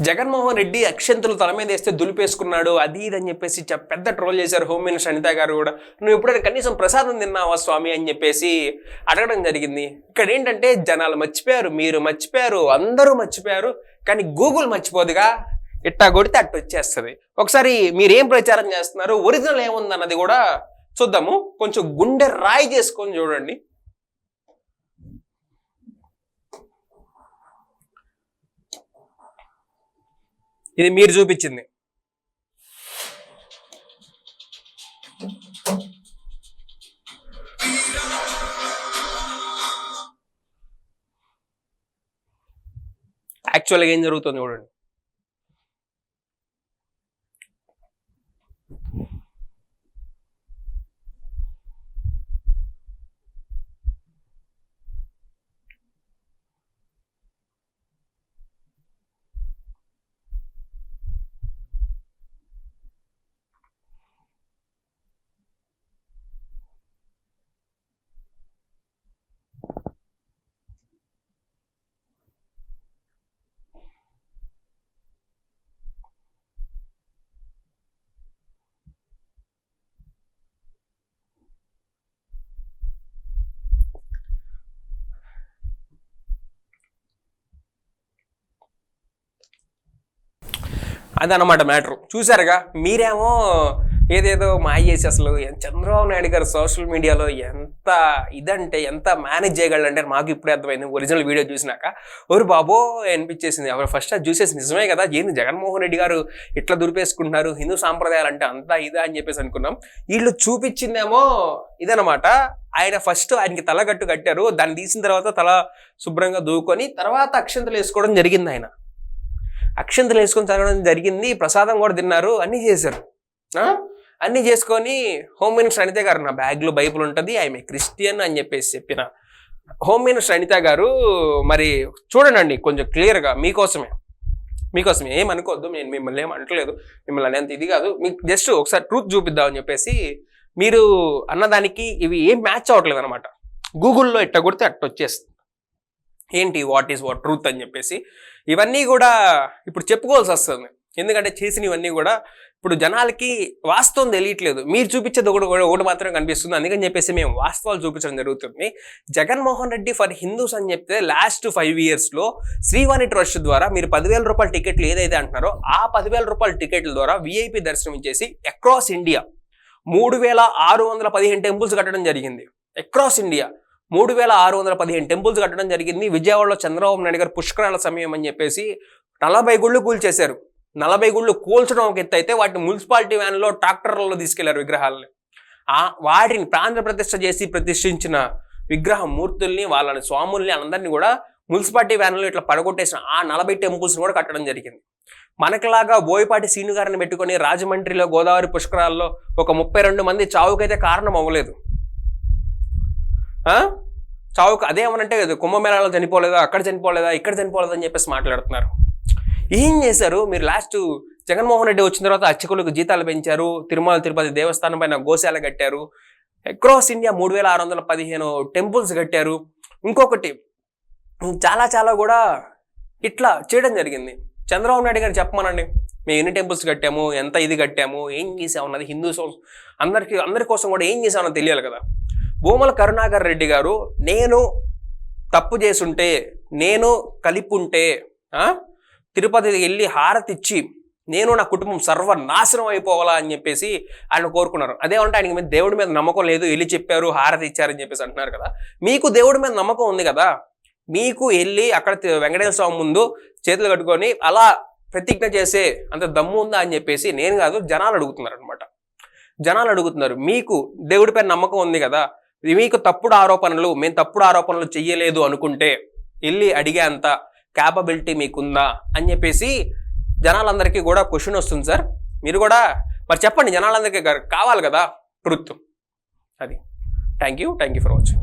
జగన్మోహన్ రెడ్డి అక్షంతులు తల మీద వేస్తే దులిపేసుకున్నాడు అది ఇది అని చెప్పేసి చ- పెద్ద ట్రోల్ చేశారు హోమ్ మినిస్టర్ అనిత గారు కూడా. నువ్వు ఎప్పుడైనా కనీసం ప్రసాదం తిన్నావా స్వామి? అని చెప్పేసి అడగడం జరిగింది. ఇక్కడ ఏంటంటే జనాలు మర్చిపోయారు మీరు మర్చిపోయారు అందరూ మర్చిపోయారు కానీ గూగుల్ మర్చిపోదుగా ఇట్టా కొడితే అట్టు వచ్చేస్తుంది. ఒకసారి మీరు ఏం ప్రచారం చేస్తున్నారు ఒరిజినల్ ఏముందన్నది కూడా చూద్దాము. కొంచెం గుండె రాయి చేసుకొని చూడండి. ఇది మీరు చూపించింది. యాక్చువల్గా ఏం జరుగుతుంది చూడండి. అదనమాట మ్యాటర్. చూసారుగా మీరేమో ఏదేదో మాయేసి అసలు చంద్రబాబు నాయుడు గారు సోషల్ మీడియాలో ఎంత ఇదంటే ఎంత మేనేజ్ చేయగలంటే మాకు ఇప్పుడే అర్థమైంది. ఒరిజినల్ వీడియో చూసినాక ఓరు బాబో అనిపించేసింది. ఎవరు ఫస్ట్ అది చూసేసి నిజమే కదా ఏంది జగన్మోహన్ రెడ్డి గారు ఇట్లా దురిపేసుకుంటున్నారు హిందూ సాంప్రదాయాలు అంటే అంతా ఇదా అని చెప్పేసి అనుకున్నాం. వీళ్ళు చూపించిందేమో ఇదనమాట ఆయన ఫస్ట్ ఆయనకి తల కట్టు కట్టారు దాన్ని తీసిన తర్వాత తల శుభ్రంగా దూకొని తర్వాత అక్షంతలు వేసుకోవడం జరిగింది ఆయన. అక్షంతలు వేసుకొని చదవడం జరిగింది ప్రసాదం కూడా తిన్నారు అన్నీ చేశారు. అన్నీ చేసుకొని హోమ్ మినిస్టర్ అనిత గారు నా బ్యాగ్లో బైబుల్ ఉంటుంది ఐఎమ్ క్రిస్టియన్ అని చెప్పేసి చెప్పిన హోమ్ మినిస్టర్ అనిత గారు మరి చూడండి కొంచెం క్లియర్గా మీకోసమే. మీకోసమే ఏం అనుకోవద్దు నేను మిమ్మల్ని ఏం అంటలేదు మిమ్మల్ని అనేంత ఇది కాదు. మీకు జస్ట్ ఒకసారి ట్రూత్ చూపిద్దామని చెప్పేసి మీరు అన్నదానికి ఇవి ఏం మ్యాచ్ అవ్వట్లేదు అనమాట గూగుల్లో ఇట్ట కొడితే అట్ట వచ్చేస్తుంది ఏంటి వాట్ ఈస్ వాట్ ట్రూత్ అని చెప్పేసి. ఇవన్నీ కూడా ఇప్పుడు చెప్పుకోవాల్సి వస్తుంది. ఎందుకంటే చేసినవన్నీ కూడా ఇప్పుడు జనాలకి వాస్తవం తెలియట్లేదు. మీరు చూపించేది ఒకటి ఒకటి మాత్రమే కనిపిస్తుంది. అందుకని చెప్పేసి మేము వాస్తవాలు చూపించడం జరుగుతుంది. జగన్మోహన్ రెడ్డి ఫర్ హిందూస్ అని చెప్తే లాస్ట్ ఫైవ్ ఇయర్స్లో శ్రీవాణి ట్రస్ట్ ద్వారా మీరు పదివేల రూపాయల టికెట్లు ఏదైతే అంటున్నారో ఆ పదివేల రూపాయల టికెట్ల ద్వారా విఐపి దర్శనం ఇచ్చేసి అక్రాస్ ఇండియా మూడు వేల ఆరు వందల పదిహేను టెంపుల్స్ కట్టడం జరిగింది. అక్రాస్ ఇండియా మూడు వేల ఆరు వందల పదిహేను టెంపుల్స్ కట్టడం జరిగింది. విజయవాడలో చంద్రబాబు నాయుడు గారు పుష్కరాల సమయం అని చెప్పేసి నలభై గుళ్ళు కూల్చేశారు. నలభై గుళ్ళు కూల్చడం ఒక ఎత్తు అయితే వాటిని మున్సిపాలిటీ వ్యాన్లో ట్రాక్టర్లలో తీసుకెళ్ళారు విగ్రహాలని. ఆ వాటిని ప్రాంత ప్రతిష్ట చేసి ప్రతిష్ఠించిన విగ్రహ మూర్తుల్ని వాళ్ళని స్వాముల్ని అందరినీ కూడా మున్సిపాలిటీ వ్యాన్లో ఇట్లా పడగొట్టేసిన ఆ నలభై టెంపుల్స్ కూడా కట్టడం జరిగింది. మనకులాగా బోయపాటి సీను గారిని పెట్టుకొని రాజమండ్రిలో గోదావరి పుష్కరాల్లో ఒక ముప్పై రెండు మంది చావుకైతే కారణం అవ్వలేదు. చావుకు అదేమనంటే కుంభమేళాలో చనిపోలేదా అక్కడ చనిపోలేదా ఇక్కడ చనిపోలేదా అని చెప్పేసి మాట్లాడుతున్నారు. ఏం చేశారు? మీరు లాస్ట్ జగన్మోహన్ రెడ్డి వచ్చిన తర్వాత అర్చకులకు జీతాలు పెంచారు తిరుమల తిరుపతి దేవస్థానం పైన గోశాల కట్టారు అక్రాస్ ఇండియా మూడు వేల ఆరు వందల పదిహేను టెంపుల్స్ కట్టారు. ఇంకొకటి చాలా చాలా కూడా ఇట్లా చేయడం జరిగింది. చంద్రబాబు నాయుడు గారు చెప్పమనండి మేము ఎన్ని టెంపుల్స్ కట్టాము ఎంత ఇది కట్టాము ఏం చేసామన్నది హిందూ అందరికీ అందరికి అందరి కోసం కూడా ఏం చేసామన్నది తెలియాలి కదా. భూమల కరుణాకర్ రెడ్డి గారు నేను తప్పు చేసుంటే నేను కలిపి ఉంటే తిరుపతికి వెళ్ళి హారతి ఇచ్చి నేను నా కుటుంబం సర్వనాశనం అయిపోవాలా అని చెప్పేసి ఆయన కోరుకున్నారు. అదేమంటే ఆయనకి మీద దేవుడి మీద నమ్మకం లేదు వెళ్ళి చెప్పారు హారతి ఇచ్చారని చెప్పేసి అంటున్నారు కదా. మీకు దేవుడి మీద నమ్మకం ఉంది కదా? మీకు వెళ్ళి అక్కడ వెంకటేశ్వర స్వామి ముందు చేతులు కట్టుకొని అలా ప్రతిజ్ఞ చేసే అంత దమ్ము ఉందా అని చెప్పేసి నేను కాదు జనాలు అడుగుతున్నారు అనమాట జనాలు అడుగుతున్నారు మీకు దేవుడిపై నమ్మకం ఉంది కదా? మీకు తప్పుడు ఆరోపణలు మేము తప్పుడు ఆరోపణలు చెయ్యలేదు అనుకుంటే వెళ్ళి అడిగే అంత క్యాపబిలిటీ మీకుందా అని చెప్పేసి జనాలందరికీ కూడా క్వశ్చన్ వస్తుంది సార్. మీరు కూడా మరి చెప్పండి జనాలందరికీ కావాలి కదా ట్రుత్ అది. Thank you thank you for watching